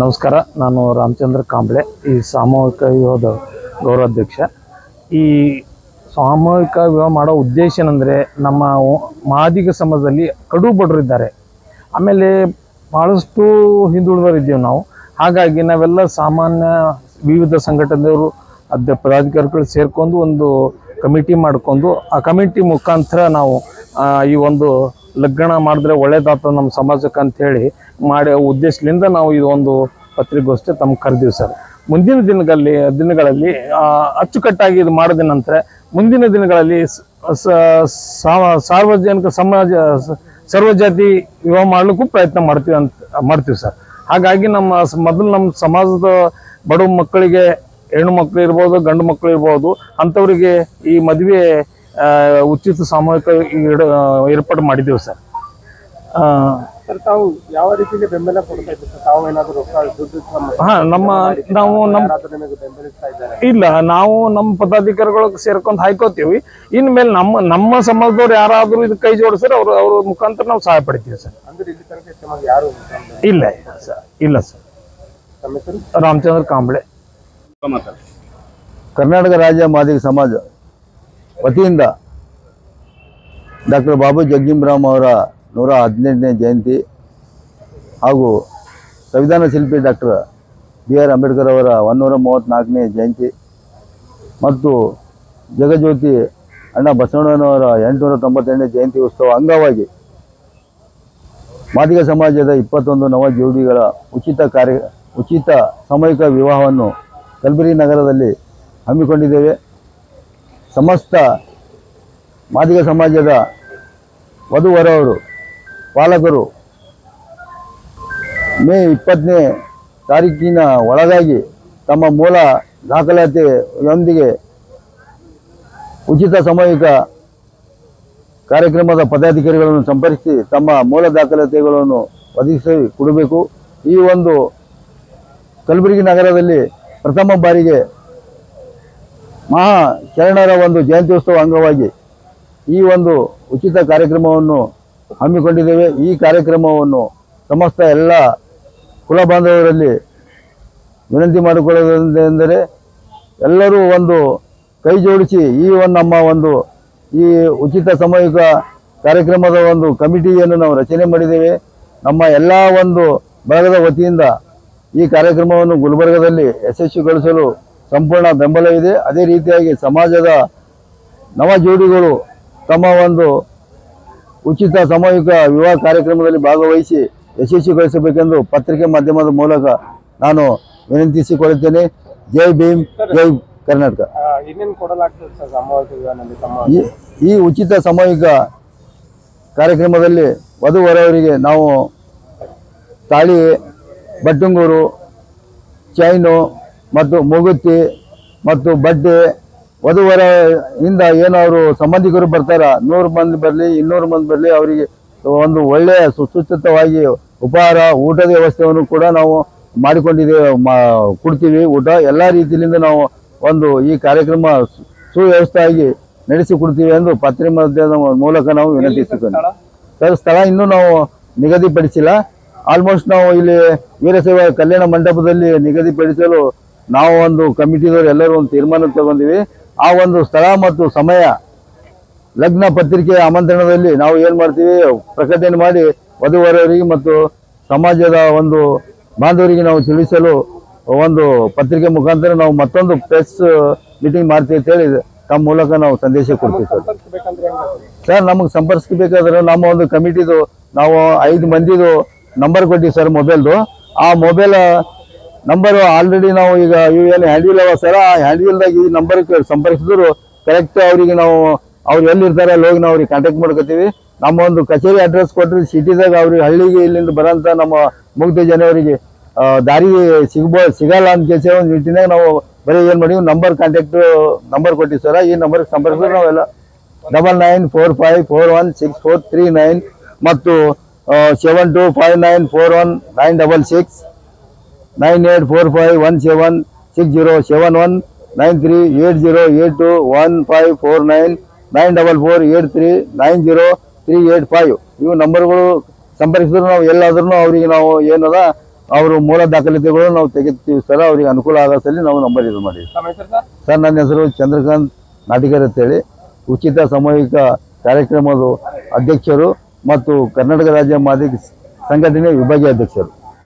ನಮಸ್ಕಾರ, ನಾನು ರಾಮಚಂದ್ರ ಕಾಂಬ್ಳೆ, ಈ ಸಾಮೂಹಿಕ ವಿವಾಹದ ಗೌರವಾಧ್ಯಕ್ಷ. ಈ ಸಾಮೂಹಿಕ ವಿವಾಹ ಮಾಡೋ ಉದ್ದೇಶ ಏನಂದರೆ, ನಮ್ಮ ಮಾದಿಗ ಸಮಾಜದಲ್ಲಿ ಕಡು ಬಡರಿದ್ದಾರೆ ಆಮೇಲೆ ಭಾಳಷ್ಟು ಹಿಂದುಳಿದವರಿದ್ದೇವೆ ನಾವು. ಹಾಗಾಗಿ ನಾವೆಲ್ಲ ಸಾಮಾನ್ಯ ವಿವಿಧ ಸಂಘಟನೆಯವರು ಅದ ಪದಾಧಿಕಾರಿಗಳು ಸೇರ್ಕೊಂಡು ಒಂದು ಕಮಿಟಿ ಮಾಡ್ಕೊಂಡು, ಆ ಕಮಿಟಿ ಮುಖಾಂತರ ನಾವು ಈ ಒಂದು ಲಗ್ನ ಮಾಡಿದ್ರೆ ಒಳ್ಳೇದಾಗ್ತದೆ ನಮ್ಮ ಸಮಾಜಕ್ಕೆ ಅಂತೇಳಿ ಮಾಡಿ ಉದ್ದೇಶದಿಂದ ನಾವು ಇದು ಒಂದು ಪತ್ರಿಕೋಷ್ಠಿ ತಮ್ಗೆ ಕರೆದೀವಿ ಸರ್. ಮುಂದಿನ ದಿನಗಳಲ್ಲಿ ದಿನಗಳಲ್ಲಿ ಅಚ್ಚುಕಟ್ಟಾಗಿ ಇದು ಮಾಡಿದ ನಂತರ ಮುಂದಿನ ದಿನಗಳಲ್ಲಿ ಸಾರ್ವಜನಿಕ ಸಮಾಜ, ಸರ್ವಜಾತಿ ವಿವಾಹ ಮಾಡಲಿಕ್ಕೂ ಪ್ರಯತ್ನ ಮಾಡ್ತೀವಿ ಅಂತ, ಮಾಡ್ತೀವಿ ಸರ್. ಹಾಗಾಗಿ ನಮ್ಮ ಮೊದಲು ನಮ್ಮ ಸಮಾಜದ ಬಡ ಮಕ್ಕಳಿಗೆ ಹೆಣ್ಣು ಮಕ್ಕಳು ಇರ್ಬೋದು, ಗಂಡು ಮಕ್ಕಳು ಇರ್ಬೋದು, ಅಂಥವ್ರಿಗೆ ಈ ಮದುವೆ ಉಚಿತ ಸಾಮೂಹಿಕ ಇಡ ಏರ್ಪಾಡು ಮಾಡಿದ್ದೇವೆ ಸರ್. ತಾವು ಯಾವ ರೀತಿಗೆ ಬೆಂಬಲ ಕೊಡ್ತಾ ಇದ್ದೀವಿ ಸರ್? ತಾವು ಏನಾದರೂ ಹಾ ನಮ್ಮ ನಾವು ನಮ್ಮ ಬೆಂಬಲಿಸ್ತಾ ಇದ್ದಾರೆ? ಇಲ್ಲ ನಾವು ನಮ್ಮ ಪದಾಧಿಕಾರಿಗಳ ಸೇರ್ಕೊಂಡು ಹಾಯ್ಕೋತೀವಿ ಇನ್ಮೇಲೆ ನಮ್ಮ ನಮ್ಮ ಸಮಾಜದವ್ರು ಯಾರಾದರೂ ಇದು ಕೈ ಜೋಡಿಸ್ರೆ ಅವ್ರು ಅವ್ರ ಮುಖಾಂತರ ನಾವು ಸಹಾಯ ಪಡಿತೀವಿ ಸರ್. ಯಾರು ಇಲ್ಲ ಸರ್. ಇಲ್ಲ ಸರ್. ರಾಮಚಂದ್ರ ಕಾಂಬಳೆ. ಕರ್ನಾಟಕ ರಾಜ್ಯ ಮಾದಿಗ ಸಮಾಜ. ವತಿಯಿಂದ ಡಾಕ್ಟರ್ ಬಾಬು ಜಗ್ಗಿಂಬ್ರಾಮ್ ಅವರ ನೂರ ಹದಿನೆಂಟನೇ ಜಯಂತಿ ಹಾಗೂ ಸಂವಿಧಾನ ಶಿಲ್ಪಿ ಡಾಕ್ಟರ್ ಬಿ ಆರ್ ಅಂಬೇಡ್ಕರ್ ಅವರ ಒನ್ನೂರ ಮೂವತ್ತ್ನಾಲ್ಕನೇ ಜಯಂತಿ ಮತ್ತು ಜಗಜ್ಯೋತಿ ಅಣ್ಣ ಬಸವಣ್ಣನವರ ಎಂಟುನೂರ ತೊಂಬತ್ತೆರಡನೇ ಜಯಂತಿ ಉತ್ಸವ ಅಂಗವಾಗಿ ಮಾದಿಗ ಸಮಾಜದ ಇಪ್ಪತ್ತೊಂದು ನವ ಜೋಡಿಗಳ ಉಚಿತ ಕಾರ್ಯ, ಉಚಿತ ಸಾಮೂಹಿಕ ವಿವಾಹವನ್ನು ಕಲಬುರಗಿ ನಗರದಲ್ಲಿ ಹಮ್ಮಿಕೊಂಡಿದ್ದೇವೆ. ಸಮಸ್ತ ಮಾದಿಗ ಸಮಾಜದ ವಧುವರವರು, ಪಾಲಕರು ಮೇ ಇಪ್ಪತ್ತನೇ ತಾರೀಕಿನ ಒಳಗಾಗಿ ತಮ್ಮ ಮೂಲ ದಾಖಲಾತಿಯೊಂದಿಗೆ ಉಚಿತ ಸಾಮೂಹಿಕ ಕಾರ್ಯಕ್ರಮದ ಪದಾಧಿಕಾರಿಗಳನ್ನು ಸಂಪರ್ಕಿಸಿ ತಮ್ಮ ಮೂಲ ದಾಖಲಾತಿಗಳನ್ನು ಒದಗಿಸಿ ಕೊಡಬೇಕು. ಈ ಒಂದು ಕಲಬುರಗಿ ನಗರದಲ್ಲಿ ಪ್ರಥಮ ಬಾರಿಗೆ ಮಹಾ ಶರಣರ ಒಂದು ಜಯಂತ್ಯೋತ್ಸವ ಅಂಗವಾಗಿ ಈ ಒಂದು ಉಚಿತ ಕಾರ್ಯಕ್ರಮವನ್ನು ಹಮ್ಮಿಕೊಂಡಿದ್ದೇವೆ. ಈ ಕಾರ್ಯಕ್ರಮವನ್ನು ಸಮಸ್ತ ಎಲ್ಲ ಕುಲ ಬಾಂಧವರಲ್ಲಿ ವಿನಂತಿ ಮಾಡಿಕೊಳ್ಳುವುದೆಂದರೆ ಎಲ್ಲರೂ ಒಂದು ಕೈ ಜೋಡಿಸಿ ಈ ಒಂದು ನಮ್ಮ ಒಂದು ಈ ಉಚಿತ ಸಾಮೂಹಿಕ ಕಾರ್ಯಕ್ರಮದ ಒಂದು ಕಮಿಟಿಯನ್ನು ನಾವು ರಚನೆ ಮಾಡಿದ್ದೇವೆ. ನಮ್ಮ ಎಲ್ಲ ಒಂದು ಬಳಗದ ವತಿಯಿಂದ ಈ ಕಾರ್ಯಕ್ರಮವನ್ನು ಗುಲ್ಬರ್ಗದಲ್ಲಿ ಯಶಸ್ವಿಗೊಳಿಸಲು ಸಂಪೂರ್ಣ ಬೆಂಬಲವಿದೆ ಅದೇ ರೀತಿಯಾಗಿ ಸಮಾಜದ ನವ ಜೋಡಿಗಳು ತಮ್ಮ ಒಂದು ಉಚಿತ ಸಾಮೂಹಿಕ ವಿವಾಹ ಕಾರ್ಯಕ್ರಮದಲ್ಲಿ ಭಾಗವಹಿಸಿ ಯಶಸ್ವಿಗೊಳಿಸಬೇಕೆಂದು ಪತ್ರಿಕೆ ಮಾಧ್ಯಮದ ಮೂಲಕ ನಾನು ವಿನಂತಿಸಿಕೊಳ್ಳುತ್ತೇನೆ. ಜೈ ಭೀಮ್ ಜೈ ಕರ್ನಾಟಕ. ಈ ಉಚಿತ ಸಾಮೂಹಿಕ ಕಾರ್ಯಕ್ರಮದಲ್ಲಿ ವಧುವರವರಿಗೆ ನಾವು ತಾಳಿ ಬಟ್ಟುಂಗೂರು ಚೈನು ಮತ್ತು ಮೂಗುತಿ ಮತ್ತು ಬಟ್ಟೆ ವಧುವರ ಇಂದ ಏನು ಅವರು ಸಂಬಂಧಿಕರು ಬರ್ತಾರ? ನೂರು ಮಂದಿ ಬರಲಿ ಇನ್ನೂರು ಮಂದಿ ಬರಲಿ ಅವರಿಗೆ ಒಂದು ಒಳ್ಳೆಯ ಸುಸೂಚಿತವಾಗಿ ಉಪಹಾರ ಊಟದ ವ್ಯವಸ್ಥೆಯನ್ನು ಕೂಡ ನಾವು ಮಾಡಿಕೊಂಡಿದ್ದೇವೆ ಮಾ ಕೊಡ್ತೀವಿ. ಊಟ ಎಲ್ಲ ರೀತಿಯಿಂದ ನಾವು ಒಂದು ಈ ಕಾರ್ಯಕ್ರಮ ಸುವ್ಯವಸ್ಥೆಯಾಗಿ ನಡೆಸಿಕೊಡ್ತೀವಿ ಎಂದು ಪತ್ರಿಕೆ ಮಾಧ್ಯಮದ ಮೂಲಕ ನಾವು ವಿನಂತಿಸುತ್ತೇವೆ ಸರ್ ಸ್ಥಳ ಇನ್ನೂ ನಾವು ನಿಗದಿಪಡಿಸಿಲ್ಲ. ಆಲ್ಮೋಸ್ಟ್ ನಾವು ಇಲ್ಲಿ ವೀರಶೈವ ಕಲ್ಯಾಣ ಮಂಟಪದಲ್ಲಿ ನಿಗದಿಪಡಿಸಲು ನಾವು ಒಂದು ಕಮಿಟಿದವರು ಎಲ್ಲರೂ ಒಂದು ತೀರ್ಮಾನ ತಗೊಂಡಿವಿ. ಆ ಒಂದು ಸ್ಥಳ ಮತ್ತು ಸಮಯ ಲಗ್ನ ಪತ್ರಿಕೆ ಆಮಂತ್ರಣದಲ್ಲಿ ನಾವು ಏನು ಮಾಡ್ತೀವಿ? ಪ್ರಕಟಣೆ ಮಾಡಿ ವಧುವರವರಿಗೆ ಮತ್ತು ಸಮಾಜದ ಒಂದು ಬಾಂಧವರಿಗೆ ನಾವು ತಿಳಿಸಲು ಒಂದು ಪತ್ರಿಕೆ ಮುಖಾಂತರ ನಾವು ಮತ್ತೊಂದು ಪ್ರೆಸ್ ಮೀಟಿಂಗ್ ಮಾಡ್ತೀವಿ ಅಂತ ಹೇಳಿ ತಮ್ಮ ಮೂಲಕ ನಾವು ಸಂದೇಶ ಕೊಡ್ತೀವಿ ಸರ್. ಸರ್, ನಮಗೆ ಸಂಪರ್ಕಿಸಬೇಕಾದ್ರೆ ನಮ್ಮ ಒಂದು ಕಮಿಟಿದು ನಾವು ಐದು ಮಂದಿದು ನಂಬರ್ ಕೊಟ್ಟಿವಿ ಸರ್ ಮೊಬೈಲ್ದು. ಆ ಮೊಬೈಲ್ ನಂಬರ್ ಆಲ್ರೆಡಿ ನಾವು ಈಗ ಇವು ಏನು ಹ್ಯಾಂಡ್ವಿಲ್ ಅವ ಸರ್ ಆ ಹ್ಯಾಂಡ್ವಿಲ್ದಾಗ ಈ ನಂಬರ್ ಸಂಪರ್ಕಿಸಿದ್ರು. ಕರೆಕ್ಟ್ ಅವರಿಗೆ ನಾವು, ಅವ್ರು ಎಲ್ಲಿರ್ತಾರೆ ಅಲ್ಲಿ ಹೋಗಿ ನಾವು ಅವ್ರಿಗೆ ಕಾಂಟ್ಯಾಕ್ಟ್ ಮಾಡ್ಕೋತೀವಿ. ನಮ್ಮ ಒಂದು ಕಚೇರಿ ಅಡ್ರೆಸ್ ಕೊಟ್ಟರೆ ಸಿಟಿದಾಗ ಅವ್ರಿಗೆ ಹಳ್ಳಿಗೆ ಇಲ್ಲಿಂದ ಬರೋಂಥ ನಮ್ಮ ಮುಗ್ಧ ಜನವರಿಗೆ ದಾರಿ ಸಿಗ್ಬೋ, ಸಿಗಲ್ಲ ಅಂತ ಕೆಲಸ ಒಂದು ನಿಟ್ಟಿನಾಗ ನಾವು ಬರೀ ಏನು ಮಾಡೀವಿ ನಂಬರ್ ಕಾಂಟ್ಯಾಕ್ಟ್ ನಂಬರ್ ಕೊಟ್ಟಿವಿ ಸರ ಈ ನಂಬರ್ಗೆ ಸಂಪರ್ಕಿಸಿದ್ರೆ ನಾವೆಲ್ಲ. Double nine four five four one six four three nine ಮತ್ತು seven two five nine four one nine double six nine eight four five one seven six zero seven one nine three eight zero eight two one five four nine nine double four eight three nine zero three eight five. ಇವು ನಂಬರ್ಗಳು ಸಂಪರ್ಕಿಸಿದ್ರು ನಾವು ಎಲ್ಲಾದ್ರೂ ಅವರಿಗೆ ನಾವು ಏನದ ಅವರು ಮೂಲ ದಾಖಲಾತಿಗಳು ನಾವು ತೆಗಿತೀವಿ ಸರ್ ಅವ್ರಿಗೆ ಅನುಕೂಲ ಆಗೋ ನಾವು ನಂಬರ್ ಇದು ಮಾಡಿ ಸರ್? ನನ್ನ ಹೆಸರು ಚಂದ್ರಕಾಂತ್ ನಾಟಿಕರ್ ಅಂತೇಳಿ. ಉಚಿತ ಸಾಮೂಹಿಕ ಕಾರ್ಯಕ್ರಮದ ಅಧ್ಯಕ್ಷರು ಮತ್ತು ಕರ್ನಾಟಕ ರಾಜ್ಯ ಮಾದಿ ಸಂಘಟನೆ ವಿಭಾಗೀಯ ಅಧ್ಯಕ್ಷರು.